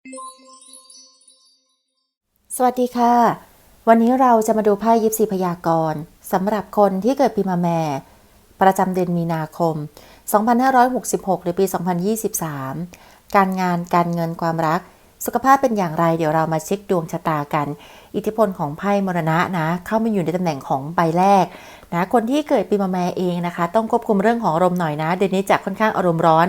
สวัสดีค่ะ วันนี้เราจะมาดูไพ่ยิปซีพยากรณ์สำหรับคนที่เกิดปีมาแม่ ประจำเดือนมีนาคม 2566 หรือปี 2023 การงานการเงินความรัก สุขภาพเป็นอย่างไร เดี๋ยวเรามาเช็คดวงชะตากัน อิทธิพลของไพ่มรณะนะ เข้ามาอยู่ในตำแหน่งของใบแรกนะคนที่เกิดปีมาแม่เองนะคะ ต้องควบคุมเรื่องของอารมณ์หน่อยนะ เดือนนี้จะค่อนข้างอารมณ์ร้อน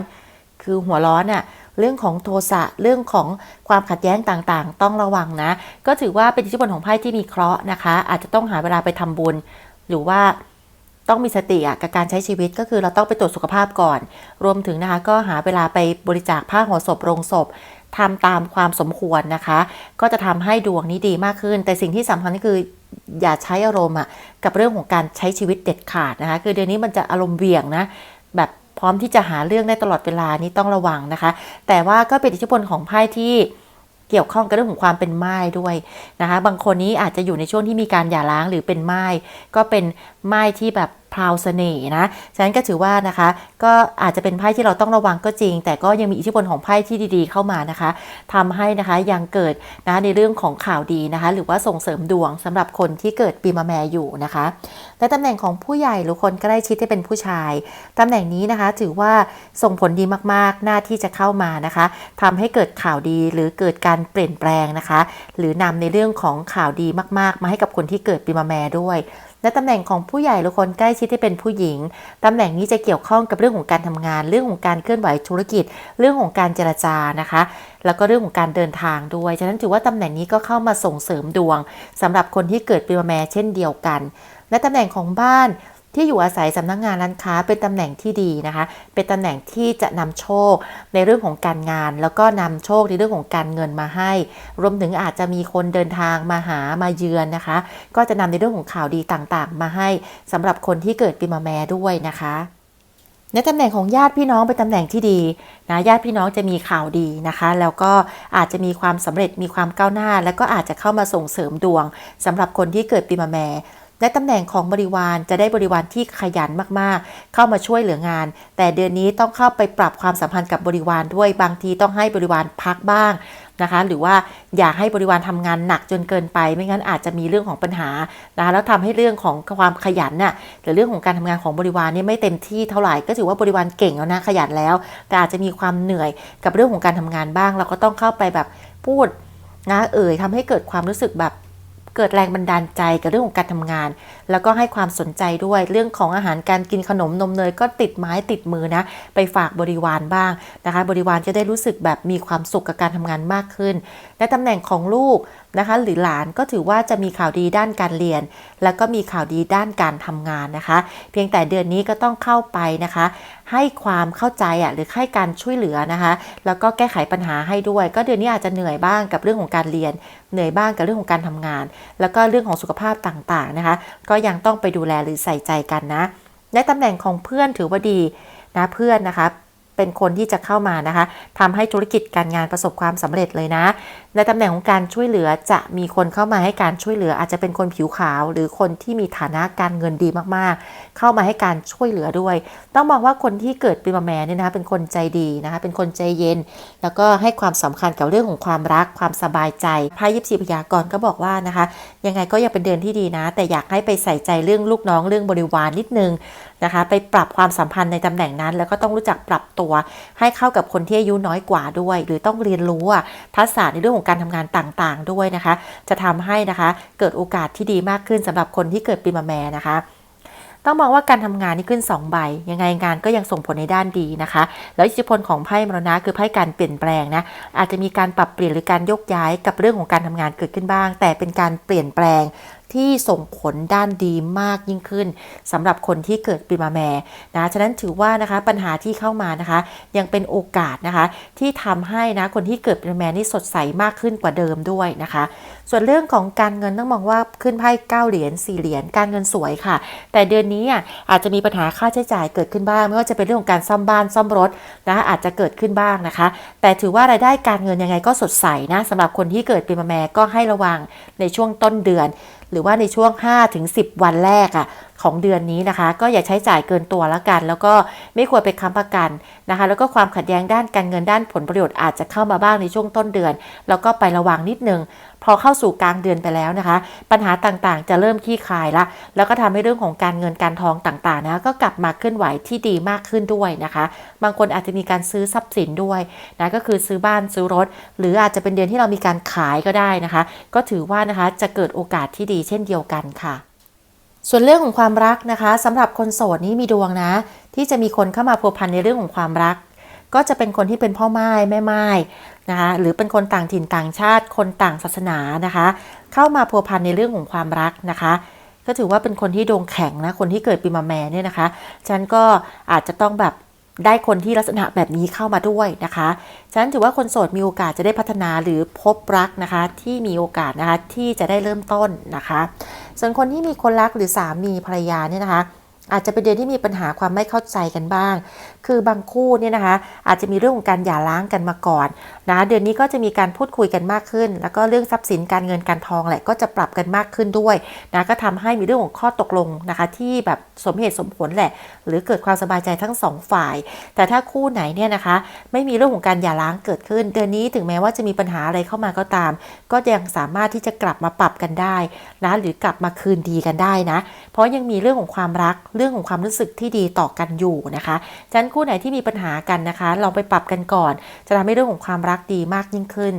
คือหัวร้อนอะ เรื่องของโทสะเรื่องของความขัดแย้งต่างๆ ต้องระวังนะ ก็ถือว่าเป็นอิทธิพลของไพ่ที่มีเคราะห์นะคะ อาจจะต้องหาเวลาไปทำบุญ หรือว่าต้องมีสติอะกับการใช้ชีวิตก็คือเราต้องไปตรวจสุขภาพก่อน รวมถึงนะคะ ก็หาเวลาไปบริจาคผ้าห่อศพโรงศพทำตามความสมควรนะคะ ก็จะทำให้ดวงนี้ดีมากขึ้น แต่สิ่งที่สำคัญก็คืออย่าใช้อารมณ์อะกับเรื่องของการใช้ชีวิตเด็ดขาดนะคะ คือเดือนนี้มันจะอารมณ์เหวี่ยงนะแบบ พร้อมที่จะหาเรื่องได้ตลอดเวลานี้ต้องระวังนะคะ แต่ว่าก็เป็นอิทธิพลของไพ่ที่เกี่ยวข้องกับเรื่องของความเป็นไม้ด้วยนะคะ บางคนนี้อาจจะอยู่ในช่วงที่มีการหย่าร้างหรือเป็นไม้ก็เป็นไม้ที่แบบ พราวเสน่ห์นะฉะนั้นก็ถือว่านะคะ ก็อาจจะเป็นไพ่ที่เราต้องระวังก็จริง แต่ก็ยังมีอิทธิพลของไพ่ที่ดีๆเข้ามานะคะทำให้นะคะยังเกิดนะในเรื่องของข่าวดีนะคะ หรือว่าส่งเสริมดวงสำหรับคนที่เกิดปีมะแม่อยู่นะคะและตำแหน่งของผู้ใหญ่หรือคนใกล้ชิดที่เป็นผู้ชายตำแหน่งนี้นะคะ ถือว่าส่งผลดีมากๆ หน้าที่จะเข้ามานะคะทำให้เกิดข่าวดีหรือเกิดการเปลี่ยนแปลงนะคะ หรือนำในเรื่องของข่าวดีมาก ๆ มาให้กับคนที่เกิดปีมะแม่ด้วย และตำแหน่งของผู้ใหญ่หรือคนใกล้ชิดที่เป็นผู้หญิง ตำแหน่งนี้จะเกี่ยวข้องกับเรื่องของการทำงาน เรื่องของการเคลื่อนไหวธุรกิจ เรื่องของการเจรจานะคะ แล้วก็เรื่องของการเดินทางด้วย ฉะนั้นถือว่าตำแหน่งนี้ก็เข้ามาส่งเสริมดวงสำหรับคนที่เกิดปีมะแม่เช่นเดียวกัน และตำแหน่งของบ้าน ที่อยู่อาศัยสำนักงานร้านค้าเป็นตำแหน่งที่ดีนะคะ เป็นตำแหน่งที่จะนำโชคในเรื่องของการงาน แล้วก็นำโชคในเรื่องของการเงินมาให้ รวมถึงอาจจะมีคนเดินทางมาหามาเยือนนะคะ ก็จะนำในเรื่องของข่าวดีต่างๆ มาให้สำหรับคนที่เกิดปีมะแม่ด้วยนะคะในตำแหน่งของญาติพี่น้องเป็นตำแหน่งที่ดีนะญาติพี่น้องจะมีข่าวดีนะคะ แล้วก็อาจจะมีความสำเร็จมีความก้าวหน้า แล้วก็อาจจะเข้ามาส่งเสริมดวงสำหรับคนที่เกิดปีมะแม่ และตำแหน่งของบริวารจะได้บริวารที่ขยันมากๆ เข้ามาช่วยเหลืองาน แต่เดือนนี้ต้องเข้าไปปรับความสัมพันธ์กับบริวารด้วยบางทีต้องให้บริวารพักบ้างนะคะหรือว่าอย่าให้บริวารทำงานหนักจนเกินไป ไม่งั้นอาจจะมีเรื่องของปัญหานะคะแล้วทำให้เรื่องของความขยันน่ะหรือเรื่องของการทำงานของบริวารนี่ไม่เต็มที่เท่าไหร่ก็ถือว่าบริวารเก่งแล้วนะขยันแล้ว แต่อาจจะมีความเหนื่อยกับเรื่องของการทำงานบ้าง เราก็ต้องเข้าไปแบบพูดนะเอ่ยทำให้เกิดความรู้สึกแบบ เกิดแรงบันดาลใจกับเรื่องของการทำงาน แล้วก็ให้ความสนใจด้วยเรื่องของอาหารการกินขนมนมเนยก็ติดไม้ติดมือนะ ไปฝากบริวารบ้างนะคะ บริวารจะได้รู้สึกแบบมีความสุขกับการทำงานมากขึ้น ในตำแหน่งของลูก นะคะ หรือหลานก็ถือว่าจะมีข่าวดีด้านการเรียน แล้วก็มีข่าวดีด้านการทำงานนะคะ เพียงแต่เดือนนี้ก็ต้องเข้าไปนะคะ ให้ความเข้าใจอะหรือให้การช่วยเหลือนะคะ แล้วก็แก้ไขปัญหาให้ด้วย ก็เดือนนี้อาจจะเหนื่อยบ้างกับเรื่องของการเรียน เหนื่อยบ้างกับเรื่องของการทำงาน แล้วก็เรื่องของสุขภาพต่างๆนะคะ ก็ยังต้องไปดูแลหรือใส่ใจกันนะในตำแหน่งของเพื่อนถือว่าดีนะเพื่อนนะคะเป็นคนที่จะเข้ามานะคะทำให้ธุรกิจการงานประสบความสำเร็จเลยนะในตำแหน่งของการช่วยเหลือจะมีคนเข้ามาให้การช่วยเหลือ อาจจะเป็นคนผิวขาว หรือคนที่มีฐานะการเงินดีมากๆ เข้ามาให้การช่วยเหลือด้วย ต้องมองว่าคนที่เกิดปีมะแม่เนี่ยนะคะเป็นคนใจดีนะคะเป็นคนใจเย็น แล้วก็ให้ความสำคัญกับเรื่องของความรักความสบายใจไพ่ยิปซีพยากรณ์ก็บอกว่านะคะ ยังไงก็ยังเป็นเดือนที่ดีนะ แต่อยากให้ไปใส่ใจเรื่องลูกน้องเรื่องบริวารนิดนึงนะคะไปปรับความสัมพันธ์ในตำแหน่งนั้น แล้วก็ต้องรู้จักปรับตัว ให้เข้ากับคนที่อายุน้อยกว่าด้วย หรือต้องเรียนรู้ทักษะในเรื่องของการทำงานต่างๆด้วยนะคะ จะทำให้นะคะเกิดโอกาสที่ดีมากขึ้นสำหรับคนที่เกิดปีมะแม่นะคะต้องมองว่าการทำงานนี่ขึ้น 2 ใบ ยังไงงานก็ยังส่งผลในด้านดีนะคะ แล้วอิทธิพลของไพ่มรณะคือไพ่การเปลี่ยนแปลงนะ อาจจะมีการปรับเปลี่ยนหรือการยกย้ายกับเรื่องของการทำงานเกิดขึ้นบ้าง แต่เป็นการเปลี่ยนแปลง ที่ส่งผลด้านดีมากยิ่งขึ้นสำหรับคนที่เกิดปีมาแม่นะฉะนั้นถือว่านะคะปัญหาที่เข้ามานะคะ ยังเป็นโอกาสนะคะ ที่ทำให้นะคนที่เกิดปีมาแม่นี่สดใสมากขึ้นกว่าเดิมด้วยนะคะ ส่วนเรื่องของการเงินต้องมองว่าขึ้นไพ่เก้าเหรียญสี่เหรียญการเงินสวยค่ะ แต่เดือนนี้อะอาจจะมีปัญหาค่าใช้จ่ายเกิดขึ้นบ้าง ไม่ว่าจะเป็นเรื่องของการซ่อมบ้านซ่อมรถนะคะอาจจะเกิดขึ้นบ้างนะคะ แต่ถือว่ารายได้การเงินยังไงก็สดใสนะสำหรับคนที่เกิดปีมะแม่ก็ให้ระวังในช่วงต้นเดือน หรือว่าในช่วง 5-10 วันแรกอะ่ะของเดือนนี้นะคะ ก็อย่าใช้จ่ายเกินตัวแล้วกัน แล้วก็ไม่ควรไปค้ำประกันนะคะ แล้วก็ความขัดแย้งด้านการเงินด้านผลประโยชน์อาจจะเข้ามาบ้างในช่วงต้นเดือน แล้วก็ไประวังนิดนึง พอเข้าสู่กลางเดือนไปแล้วนะคะ ปัญหาต่างๆ จะเริ่มคลี่คลายละ แล้วก็ทำให้เรื่องของการเงินการทองต่างๆนะก็กลับมาเคลื่อนไหวที่ดีมากขึ้นด้วยนะคะ บางคนอาจจะมีการซื้อทรัพย์สินด้วยนะก็คือซื้อบ้านซื้อรถ หรืออาจจะเป็นเดือนที่เรามีการขายก็ได้นะคะ ก็ถือว่านะคะจะเกิดโอกาสที่ดีเช่นเดียวกันค่ะส่วนเรื่องของความรักนะคะสำหรับคนโสดนี้มีดวงนะ ที่จะมีคนเข้ามาพัวพันในเรื่องของความรัก ก็จะเป็นคนที่เป็นพ่อไม้แม่ไม้นะคะหรือเป็นคนต่างถิ่นต่างชาติ คนต่างศาสนานะคะ เข้ามาพัวพันในเรื่องของความรักนะคะก็ถือว่าเป็นคนที่ดวงแข็งนะ คนที่เกิดปีมาแม่เนี่ยนะคะฉันก็อาจจะต้องแบบได้คนที่ลักษณะแบบนี้เข้ามาด้วยนะคะฉะนั้นถือว่าคนโสดมีโอกาสจะได้พัฒนาหรือพบรักนะคะ ที่มีโอกาสนะคะที่จะได้เริ่มต้นนะคะ ส่วนคนที่มีคนรักหรือสามีภรรยาเนี่ยนะคะ อาจจะเป็นเดือนที่มีปัญหาความไม่เข้าใจกันบ้าง คือบางคู่เนี่ยนะคะ อาจจะมีเรื่องของการหย่าร้างกันมาก่อนนะ เดือนนี้ก็จะมีการพูดคุยกันมากขึ้น แล้วก็เรื่องทรัพย์สินการเงินการทองแหละก็จะปรับกันมากขึ้นด้วยนะ ก็ทำให้มีเรื่องของข้อตกลงนะคะ ที่แบบสมเหตุสมผลแหละ หรือเกิดความสบายใจทั้งสองฝ่าย แต่ถ้าคู่ไหนเนี่ยนะคะ ไม่มีเรื่องของการหย่าร้างเกิดขึ้น เดือนนี้ถึงแม้ว่าจะมีปัญหาอะไรเข้ามาก็ตาม ก็ยังสามารถที่จะกลับมาปรับกันได้นะ หรือกลับมาคืนดีกันได้นะ เพราะยังมีเรื่องของความรักเรื่องของความรู้สึกที่ดีต่อกันอยู่นะคะฉะนั้นคู่ไหนที่มีปัญหากันนะคะลองไปปรับกันก่อน จะทำให้เรื่องของความรักดีมากยิ่งขึ้น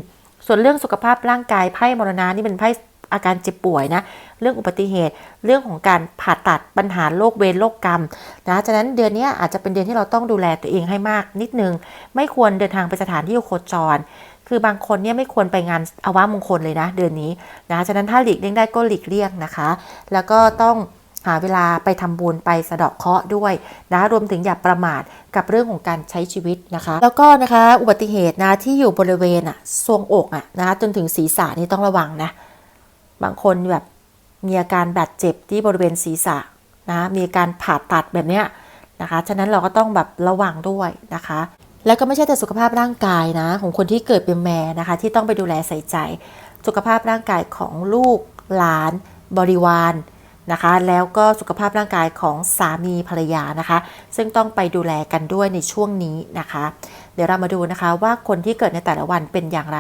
ส่วนเรื่องสุขภาพร่างกายไพ่มรณะนี่เป็นไพ่อาการเจ็บป่วยนะเรื่องอุบัติเหตุ เรื่องของการผ่าตัดปัญหาโรคเวรโรคกรรมนะฉะนั้นเดือนนี้อาจจะเป็นเดือนที่เราต้องดูแลตัวเองให้มากนิดนึง ไม่ควรเดินทางไปสถานที่โคจร คือบางคนเนี่ยไม่ควรไปงานอาวะมงคลเลยนะ เดือนนี้นะฉะนั้นถ้าหลีกเลี่ยงได้ก็หลีกเลี่ยงนะคะ แล้วก็ต้อง หาเวลาไปทำบุญไปสะเดาะเคราะห์ด้วยนะรวมถึงอย่าประมาทกับเรื่องของการใช้ชีวิตนะคะ แล้วก็นะคะอุบัติเหตุนะที่อยู่บริเวณอะทรวงอกอะนะจนถึงศีรษะนี่ต้องระวังนะบางคนแบบมีอาการบาดเจ็บที่บริเวณศีรษะนะมีการผ่าตัดแบบเนี้ยนะคะฉะนั้นเราก็ต้องแบบระวังด้วยนะคะ แล้วก็ไม่ใช่แต่สุขภาพร่างกายนะของคนที่เกิดเป็นแม่นะคะ ที่ต้องไปดูแลใส่ใจ สุขภาพร่างกายของลูกหลาน บริวาร นะคะ แล้วก็สุขภาพร่างกายของสามีภรรยานะคะ ซึ่งต้องไปดูแลกันด้วยในช่วงนี้นะคะ เดี๋ยวเรามาดูนะคะว่าคนที่เกิดในแต่ละวันเป็นอย่างไร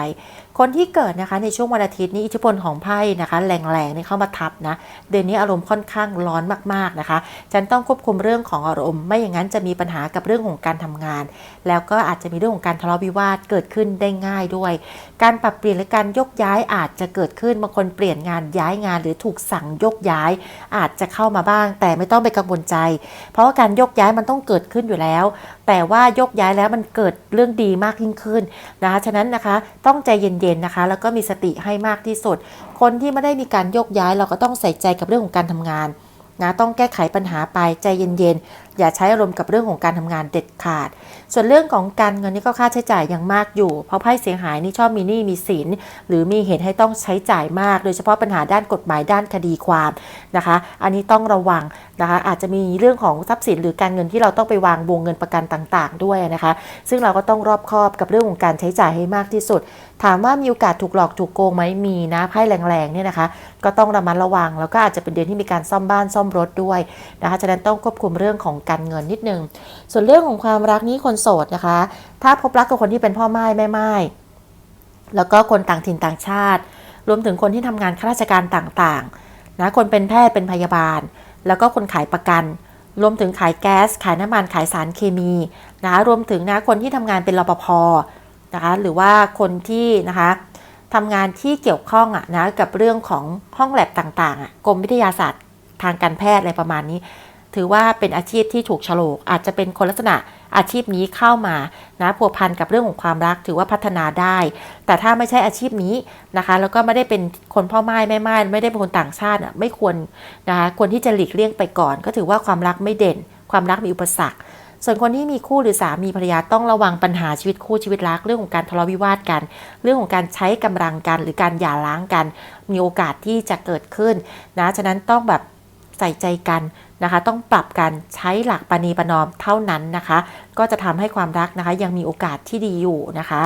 คนที่เกิดนะคะในช่วงวันอาทิตย์นี้อิทธิพลของไพ่นะคะแรงๆนี่เข้ามาทับนะเดือนนี้อารมณ์ค่อนข้างร้อนมากๆนะคะฉันต้องควบคุมเรื่องของอารมณ์ไม่อย่างนั้นจะมีปัญหากับเรื่องของการทำงาน แล้วก็อาจจะมีเรื่องของการทะเลาะวิวาทเกิดขึ้นได้ง่ายด้วย การปรับเปลี่ยนหรือการยกย้ายอาจจะเกิดขึ้นบางคนเปลี่ยนงานย้ายงาน หรือถูกสั่งยกย้าย อาจจะเข้ามาบ้าง แต่ไม่ต้องไปกังวลใจ เพราะว่าการยกย้ายมันต้องเกิดขึ้นอยู่แล้ว แต่ว่ายกย้ายแล้วมันเกิดเรื่องดีมากยิ่งขึ้นนะคะฉะนั้นนะคะต้องใจเย็นๆนะคะ แล้วก็มีสติให้มากที่สุด คนที่ไม่ได้มีการยกย้ายเราก็ต้องใส่ใจกับเรื่องของการทำงานนะต้องแก้ไขปัญหาไปใจเย็นๆ อย่าใช้อารมณ์กับเรื่องของการทำงานเด็ดขาด ส่วนเรื่องของการเงินนี่ก็ค่าใช้จ่ายยังมากอยู่ เพราะไพ่เสียหายนี่ชอบมีหนี้มีสิน หรือมีเหตุให้ต้องใช้จ่ายมาก โดยเฉพาะปัญหาด้านกฎหมายด้านคดีความนะคะ อันนี้ต้องระวังนะคะ อาจจะมีเรื่องของทรัพย์สินหรือการเงินที่เราต้องไปวางวงเงินประกันต่างๆ ด้วยนะคะ ซึ่งเราก็ต้องรอบคอบกับเรื่องของการใช้จ่ายให้มากที่สุด ถามว่ามีโอกาสถูกหลอกถูกโกงไหมมีนะไพ่แรงๆเนี่ยนะคะ ก็ต้องระมัดระวัง แล้วก็อาจจะเป็นเดือนที่มีการซ่อมบ้านซ่อมรถด้วยนะคะฉะนั้นต้องควบคุมเรื่องของการเงินนิดนึง ส่วนเรื่องของความรักนี้คนโสดนะคะ ถ้าพบรักกับคนที่เป็นพ่อไม้แม่ไม้แล้วก็คนต่างถิ่นต่างชาติ รวมถึงคนที่ทำงานข้าราชการต่างๆนะคนเป็นแพทย์เป็นพยาบาล แล้วก็คนขายประกันรวมถึงขายแก๊ส ขายน้ำมัน ขายสารเคมีนะรวมถึงนะคนที่ทำงานเป็นรปภ นะคะหรือว่าคนที่นะคะทำงานที่เกี่ยวข้องอะนะกับเรื่องของห้องแลบต่างๆอะกรมวิทยาศาสตร์ทางการแพทย์อะไรประมาณนี้ ถือว่าเป็นอาชีพที่ถูกโฉลก อาจจะเป็นคนลักษณะอาชีพนี้เข้ามานะพัวพันกับเรื่องของความรักถือว่าพัฒนาได้ แต่ถ้าไม่ใช่อาชีพนี้นะคะ แล้วก็ไม่ได้เป็นคนพ่อไม้แม่ไม้ไม่ได้เป็นคนต่างชาติอะไม่ควรนะคะควรที่จะหลีกเลี่ยงไปก่อน ก็ถือว่าความรักไม่เด่น ความรักมีอุปสรรค ส่วนคนที่มีคู่หรือสามีภรรยาต้องระวังปัญหาชีวิตคู่ชีวิตรักเรื่องของการทะเลาะวิวาทกัน เรื่องของการใช้กำลังกัน หรือการหย่าร้างกัน มีโอกาสที่จะเกิดขึ้นนะฉะนั้นต้องแบบใส่ใจกันนะคะ ต้องปรับกันใช้หลักปณีประนอมเท่านั้นนะคะ ก็จะทำให้ความรักนะคะ ยังมีโอกาสที่ดีอยู่นะคะ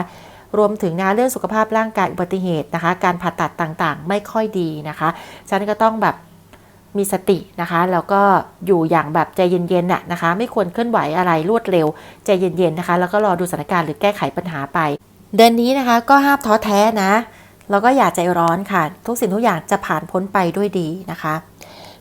รวมถึงนะเรื่องสุขภาพร่างกายอุบัติเหตุนะคะ การผ่าตัดต่างๆ ไม่ค่อยดีนะคะฉะนั้นก็ต้องแบบ มีสตินะคะ แล้วก็อยู่อย่างแบบใจเย็นๆน่ะนะคะ ไม่ควรเคลื่อนไหวอะไรรวดเร็ว ใจเย็นๆนะคะ แล้วก็รอดูสถานการณ์หรือแก้ไขปัญหาไป เดือนนี้นะคะก็ห้ามท้อแท้นะแล้วก็อย่าใจร้อนค่ะ ทุกสิ่งทุกอย่างจะผ่านพ้นไปด้วยดีนะคะ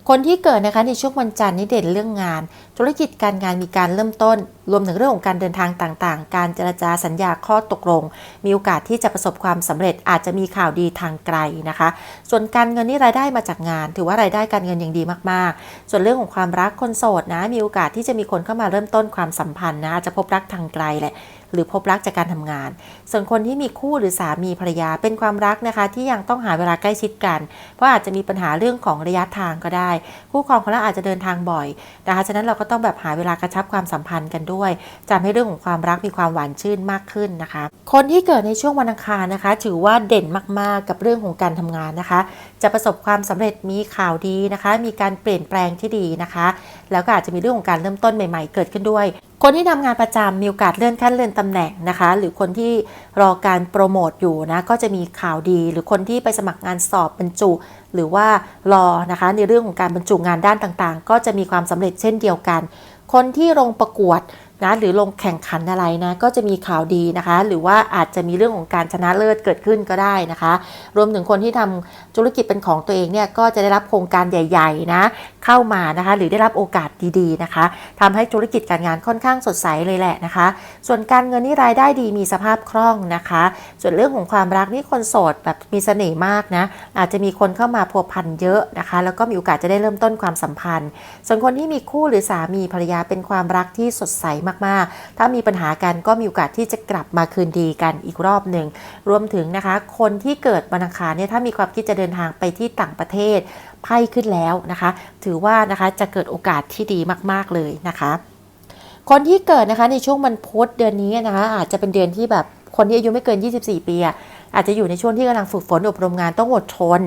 คนที่เกิดนะคะในช่วงวันจันทร์นี่เด่นเรื่องงาน ธุรกิจการงานมีการเริ่มต้น รวมถึงเรื่องของการเดินทางต่างๆ การเจรจาสัญญาข้อตกลง มีโอกาสที่จะประสบความสำเร็จอาจจะมีข่าวดีทางไกลนะคะ ส่วนการเงินนี่รายได้มาจากงาน ถือว่ารายได้การเงินอย่างดีมากๆ ส่วนเรื่องของความรักคนโสดนะ มีโอกาสที่จะมีคนเข้ามาเริ่มต้นความสัมพันธ์นะอาจจะพบรักทางไกลแหละหรือพบรักจากการทำงาน ส่วนคนที่มีคู่หรือสามีภรรยาเป็นความรักนะคะ ที่ยังต้องหาเวลาใกล้ชิดกัน เพราะอาจจะมีปัญหาเรื่องของระยะทางก็ได้ คู่ครองของเราอาจจะเดินทางบ่อยนะคะฉะนั้นเราก็ต้องแบบหาเวลากระชับความสัมพันธ์กันด้วยจะทำให้เรื่องของความรักมีความหวานชื่นมากขึ้นนะคะ คนที่เกิดในช่วงวันอังคารนะคะ ถือว่าเด่นมากๆกับเรื่องของการทำงานนะคะ จะประสบความสำเร็จมีข่าวดีนะคะ มีการเปลี่ยนแปลงที่ดีนะคะแล้วก็อาจจะมีเรื่องของการเริ่มต้นใหม่ ๆ เกิดขึ้นด้วย คนที่ทำงานประจำมีโอกาสเลื่อนขั้นเลื่อนตำแหน่งนะคะ หรือคนที่รอการโปรโมทอยู่นะก็จะมีข่าวดี หรือคนที่ไปสมัครงานสอบบรรจุ หรือว่ารอนะคะในเรื่องของการบรรจุงานด้านต่างๆ ก็จะมีความสำเร็จเช่นเดียวกัน คนที่ลงประกวดนะหรือลงแข่งขันอะไรนะก็จะมีข่าวดีนะคะ หรือว่าอาจจะมีเรื่องของการชนะเลิศเกิดขึ้นก็ได้นะคะ รวมถึงคนที่ทำธุรกิจเป็นของตัวเองเนี่ยก็จะได้รับโครงการใหญ่ ๆ นะ เข้ามานะคะ หรือได้รับโอกาสดีๆนะคะทำให้ธุรกิจการงานค่อนข้างสดใสเลยแหละนะคะ ส่วนการเงินนี่รายได้ดีมีสภาพคล่องนะคะ ส่วนเรื่องของความรักนี่คนโสดแบบมีเสน่ห์มากนะอาจจะมีคนเข้ามาพัวพันเยอะนะคะ แล้วก็มีโอกาสจะได้เริ่มต้นความสัมพันธ์ ส่วนคนที่มีคู่หรือสามีภรรยาเป็นความรักที่สดใสมากๆ ถ้ามีปัญหากันก็มีโอกาสที่จะกลับมาคืนดีกันอีกรอบหนึ่งรวมถึงนะคะ คนที่เกิดวันอังคารเนี่ยถ้ามีความคิดจะเดินทางไปที่ต่างประเทศไพ่ขึ้นแล้วนะคะ ถือว่านะคะจะเกิดโอกาสที่ดีมาก ๆเลยนะคะ คนที่เกิดนะคะในช่วงวันพุธเดือนนี้นะคะ อาจจะเป็นเดือนที่แบบคนที่อายุไม่เกิน 24 ปีอาจจะอยู่ในช่วงที่กำลังฝึกฝนอบรมงานต้องอดทน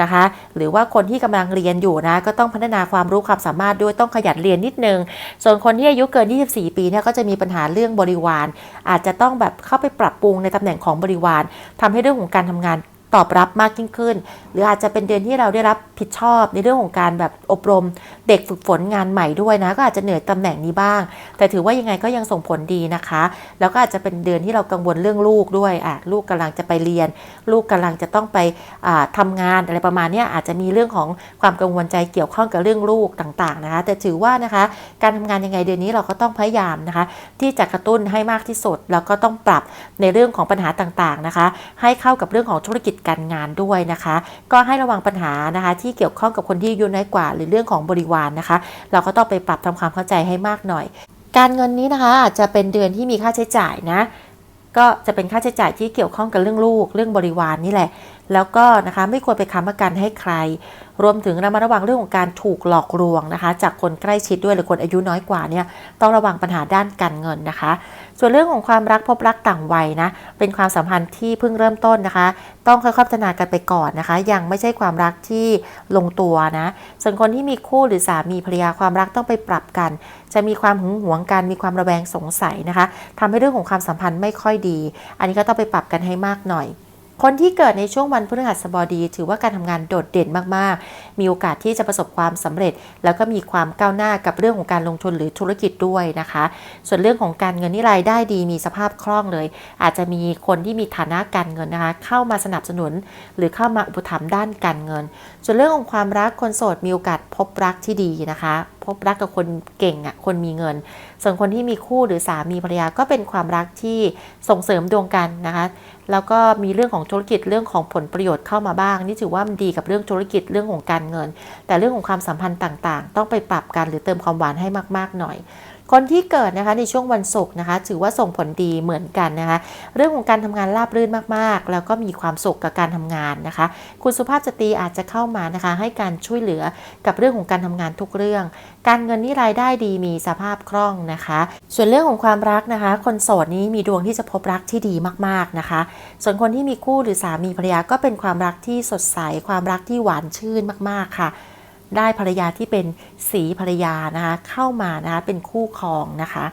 นะคะ หรือว่าคนที่กำลังเรียนอยู่นะก็ต้องพัฒนาความรู้ความสามารถด้วยต้องขยันเรียนนิดนึง ส่วนคนที่อายุเกิน 24 ปีเนี่ยก็จะมีปัญหาเรื่องบริวาร อาจจะต้องแบบเข้าไปปรับปรุงในตำแหน่งของบริวารทำให้เรื่องของการทำงาน ตอบรับมากยิ่งขึ้น หรืออาจจะเป็นเดือนที่เราได้รับผิดชอบในเรื่องของการแบบอบรม เด็กฝึกฝนงานใหม่ด้วยนะ ก็อาจจะเหนื่อยตำแหน่งนี้บ้าง แต่ถือว่ายังไงก็ยังส่งผลดีนะคะ แล้วก็อาจจะเป็นเดือนที่เรากังวลเรื่องลูกด้วยอะลูกกำลังจะไปเรียน ลูกกำลังจะต้องไปอ่าทำงานอะไรประมาณนี้อาจจะมีเรื่องของความกังวลใจเกี่ยวข้องกับเรื่องลูกต่างๆนะคะ แต่ถือว่านะคะ การทำงานยังไงเดือนนี้เราก็ต้องพยายามนะคะ ที่จะกระตุ้นให้มากที่สุดแล้วก็ต้องปรับในเรื่องของปัญหาต่างๆนะคะ ให้เข้ากับเรื่องของธุรกิจการงานด้วยนะคะ ก็ให้ระวังปัญหานะคะ ที่เกี่ยวข้องกับคนที่อายุน้อยกว่า หรือเรื่องของบริวารนะคะ เราก็ต้องไปปรับทำความเข้าใจให้มากหน่อย การเงินนี้นะคะอาจจะเป็นเดือนที่มีค่าใช้จ่ายนะก็จะเป็นค่าใช้จ่ายที่เกี่ยวข้องกับเรื่องลูก เรื่องบริวารนี่แหละแล้วก็นะคะไม่ควรไปค้ำประกันให้ใคร รวมถึงระมัดระวังเรื่องของการถูกหลอกลวงนะคะ จากคนใกล้ชิดด้วยหรือคนอายุน้อยกว่าเนี่ยต้องระวังปัญหาด้านการเงินนะคะ ส่วนเรื่องของความรักพบรักต่างวัยนะเป็นความสัมพันธ์ที่เพิ่งเริ่มต้นนะคะ ต้องค่อยๆพัฒนากันไปก่อนนะคะ ยังไม่ใช่ความรักที่ลงตัวนะส่วนคนที่มีคู่หรือสามีภรรยาความรักต้องไปปรับกัน จะมีความหึงหวงกันมีความระแวงสงสัยนะคะทำให้เรื่องของความสัมพันธ์ไม่ค่อยดี อันนี้ก็ต้องไปปรับกันให้มากหน่อย คนที่เกิดในช่วงวันพฤหัสบดี ถือว่าการทำงานโดดเด่นมากๆ มีโอกาสที่จะประสบความสำเร็จ แล้วก็มีความก้าวหน้ากับเรื่องของการลงทุนหรือธุรกิจด้วยนะคะ ส่วนเรื่องของการเงินนี่รายได้ดีมีสภาพคล่องเลย อาจจะมีคนที่มีฐานะการเงินนะคะ เข้ามาสนับสนุน หรือเข้ามาอุปถัมภ์ด้านการเงิน ส่วนเรื่องของความรักคนโสดมีโอกาสพบรักที่ดีนะคะ พบรักกับคนเก่งอะคนมีเงิน ส่วนคนที่มีคู่หรือสามีภรรยาก็เป็นความรักที่ส่งเสริมดวงกันนะคะแล้วก็มีเรื่องของธุรกิจเรื่องของผลประโยชน์เข้ามาบ้าง นี่ถือว่ามันดีกับเรื่องธุรกิจเรื่องของการเงิน แต่เรื่องของความสัมพันธ์ต่างๆ ต้องไปปรับกันหรือเติมความหวานให้มากๆหน่อย คนที่เกิดนะคะในช่วงวันศุกร์นะคะ ถือว่าส่งผลดีเหมือนกันนะคะ เรื่องของการทำงานราบรื่นมากๆ แล้วก็มีความสุขกับการทำงานนะคะ คุณสุภาพสตรีอาจจะเข้ามานะคะ ให้การช่วยเหลือกับเรื่องของการทำงานทุกเรื่อง การเงินนี่รายได้ดีมีสภาพคล่องนะคะ ส่วนเรื่องของความรักนะคะ คนโสดนี้มีดวงที่จะพบรักที่ดีมากๆนะคะ ส่วนคนที่มีคู่หรือสามีภรรยาก็เป็นความรักที่สดใสความรักที่หวานชื่นมากๆค่ะ ได้ภรรยาที่เป็นสีภรรยานะคะเข้ามานะคะเป็นคู่ครองนะคะ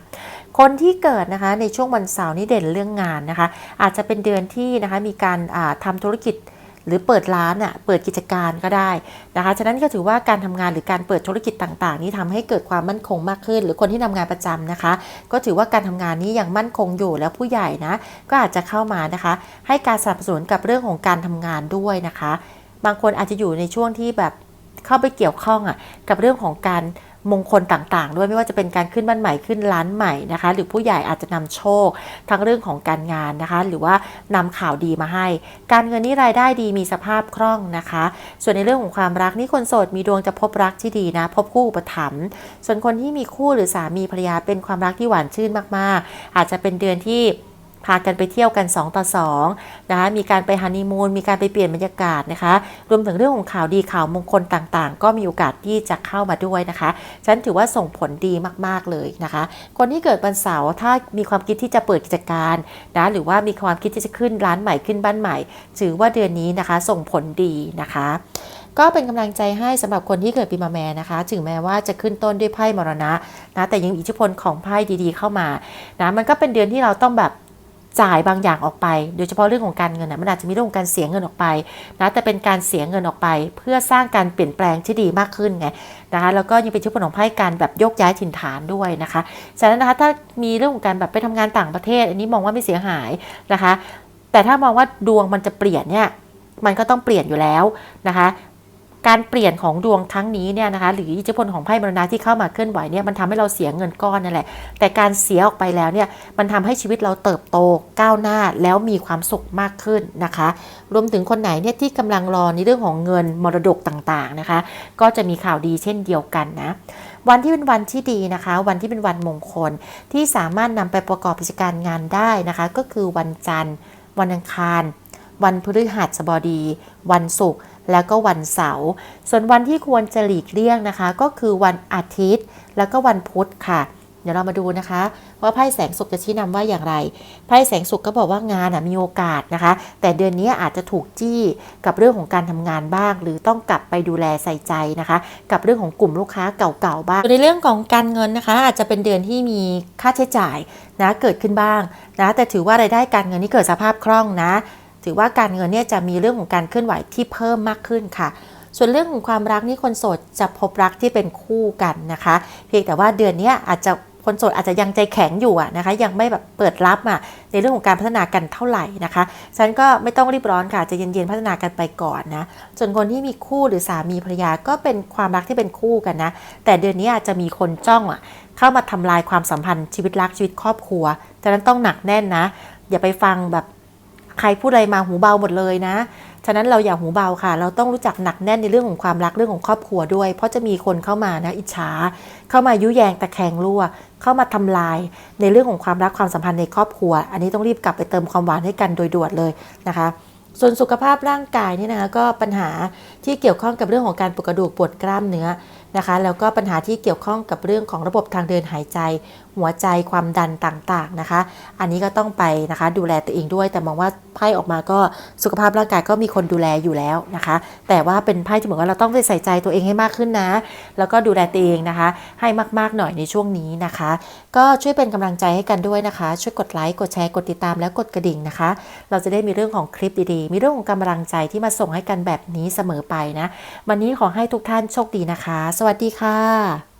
คนที่เกิดนะคะในช่วงวันเสาร์นี่เด่นเรื่องงานนะคะ อาจจะเป็นเดือนที่นะคะมีการอ่าทำธุรกิจหรือเปิดร้านอะเปิดกิจการก็ได้นะคะ ฉะนั้นก็ถือว่าการทำงานหรือการเปิดธุรกิจต่าง ๆ นี้ทำให้เกิดความมั่นคงมากขึ้น หรือคนที่ทำงานประจำนะคะ ก็ถือว่าการทำงานนี้ยังมั่นคงอยู่แล้วผู้ใหญ่นะ ก็อาจจะเข้ามานะคะ ให้การสนับสนุนกับเรื่องของการทำงานด้วยนะคะ บางคนอาจจะอยู่ในช่วงที่แบบ เข้าไปเกี่ยวข้องอะกับเรื่องของการมงคลต่างๆ ด้วยไม่ว่าจะเป็นการขึ้นบ้านใหม่ขึ้นร้านใหม่นะคะ หรือผู้ใหญ่อาจจะนำโชค ทั้งเรื่องของการงานนะคะ หรือว่านำข่าวดีมาให้ การเงินนี่รายได้ดีมีสภาพคล่องนะคะ ส่วนในเรื่องของความรักนี่คนโสดมีดวงจะพบรักที่ดีนะ พบคู่อุปถัมภ์ส่วนคนที่มีคู่หรือสามีภรรยาเป็นความรักที่หวานชื่นมากๆ อาจจะเป็นเดือนที่ พากันไปเที่ยวกัน 2 ต่อ2นะคะมีการไปฮันนีมูนมีการไปเปลี่ยนบรรยากาศนะคะ รวมถึงเรื่องของข่าวดีข่าวมงคลต่างๆ ก็มีโอกาสที่จะเข้ามาด้วยนะคะ ฉันถือว่าส่งผลดีมากๆเลยนะคะ คนที่เกิดวันเสาร์ถ้ามีความคิดที่จะเปิดกิจการนะหรือว่ามีความคิดที่จะขึ้นร้านใหม่ขึ้นบ้านใหม่ ถือว่าเดือนนี้นะคะ ส่งผลดีนะคะก็เป็นกำลังใจให้สำหรับคนที่เกิดปีมาแม่นะคะ ถึงแม้ว่าจะขึ้นต้นด้วยไพ่มรณะนะ แต่ยังมีอิทธิพลของไพ่ดีๆเข้ามานะมันก็เป็นเดือนที่เราต้องแบบ จ่ายบางอย่างออกไป โดยเฉพาะเรื่องของการเงินนะมันอาจจะมีเรื่องของการเสียเงินออกไปนะแต่เป็นการเสียเงินออกไป เพื่อสร้างการเปลี่ยนแปลงที่ดีมากขึ้นไงนะคะแล้วก็ยังเป็นอิทธิพลของไพ่การแบบโยกย้ายถิ่นฐานด้วยนะคะฉะนั้นนะคะถ้ามีเรื่องของการแบบไปทำงานต่างประเทศ อันนี้มองว่าไม่เสียหายนะคะ แต่ถ้ามองว่าดวงมันจะเปลี่ยนเนี่ยมันก็ต้องเปลี่ยนอยู่แล้วนะคะ การเปลี่ยนของดวงครั้งนี้เนี่ยนะคะหรืออิทธิพลของไพ่มรณะที่เข้ามาเคลื่อนไหวเนี่ยมันทำให้เราเสียเงินก้อนนั่นแหละ แต่การเสียออกไปแล้วเนี่ยมันทำให้ชีวิตเราเติบโตก้าวหน้าแล้วมีความสุขมากขึ้นนะคะ รวมถึงคนไหนเนี่ยที่กำลังรอในเรื่องของเงินมรดกต่างๆนะคะ ก็จะมีข่าวดีเช่นเดียวกันนะวันที่เป็นวันที่ดีนะคะ วันที่เป็นวันมงคลที่สามารถนำไปประกอบกิจการงานได้นะคะ ก็คือวันจันทร์ วันอังคาร วันพฤหัสบดี วันศุกร์ แล้วก็วันเสาร์ ส่วนวันที่ควรจะหลีกเลี่ยงนะคะ ก็คือวันอาทิตย์ แล้วก็วันพุธค่ะ เดี๋ยวเรามาดูนะคะ ว่าไพ่แสงสุขจะชี้นำว่าอย่างไร ไพ่แสงสุขก็บอกว่างานมีโอกาสนะคะ แต่เดือนนี้อาจจะถูกจี้กับเรื่องของการทำงานบ้าง หรือต้องกลับไปดูแลใส่ใจนะคะ กับเรื่องของกลุ่มลูกค้าเก่าๆบ้างในเรื่องของการเงินนะคะ อาจจะเป็นเดือนที่มีค่าใช้จ่ายนะเกิดขึ้นบ้างนะแต่ถือว่ารายได้การเงินนี่เกิดสภาพคล่องนะ ถือว่าการเงินเนี่ยจะมีเรื่องของการเคลื่อนไหวที่เพิ่มมากขึ้นค่ะ ส่วนเรื่องของความรักนี่คนโสดจะพบรักที่เป็นคู่กันนะคะ เพียงแต่ว่าเดือนนี้อาจจะคนโสดอาจจะยังใจแข็งอยู่อะนะคะ ยังไม่แบบเปิดรับอะในเรื่องของการพัฒนากันเท่าไหร่นะคะฉันก็ไม่ต้องรีบร้อนค่ะจะเย็นๆพัฒนากันไปก่อนนะส่วนคนที่มีคู่หรือสามีภรรยาก็เป็นความรักที่เป็นคู่กันนะ แต่เดือนนี้อาจจะมีคนจ้องอะเข้ามาทำลายความสัมพันธ์ชีวิตรักชีวิตครอบครัวฉะนั้นต้องหนักแน่นนะ อย่าไปฟังแบบ ใครพูดอะไรมาหูเบาหมดเลยนะ ฉะนั้นเราอย่าหูเบาค่ะ เราต้องรู้จักหนักแน่นในเรื่องของความรักเรื่องของครอบครัวด้วย เพราะจะมีคนเข้ามานะอิจฉา เข้ามายุแยงตะแคงรั่ว เข้ามาทำลายในเรื่องของความรักความสัมพันธ์ในครอบครัว อันนี้ต้องรีบกลับไปเติมความหวานให้กันโดยด่วนเลยนะคะส่วนสุขภาพร่างกายนี่นะคะก็ปัญหาที่เกี่ยวข้องกับเรื่องของการปวดกระดูกปวดกล้ามเนื้อ นะคะแล้วก็ปัญหาที่เกี่ยวข้องกับเรื่องของระบบทางเดินหายใจ หัวใจความดันต่างๆนะคะ อันนี้ก็ต้องไปนะคะดูแลตัวเองด้วย แต่มองว่าไพ่ออกมาก็สุขภาพร่างกายก็มีคนดูแลอยู่แล้วนะคะ แต่ว่าเป็นไพ่ที่เหมือนว่าเราต้องไปใส่ใจตัวเองให้มากขึ้นนะ แล้วก็ดูแลตัวเองนะคะ ให้มากๆหน่อยในช่วงนี้นะคะ ก็ช่วยเป็นกำลังใจให้กันด้วยนะคะ ช่วยกดไลค์กดแชร์กดติดตามและกดกระดิ่งนะคะ เราจะได้มีเรื่องของคลิปดีๆ มีเรื่องของกำลังใจที่มาส่งให้กันแบบนี้เสมอไปนะ วันนี้ขอให้ทุกท่านโชคดีนะคะสวัสดีค่ะ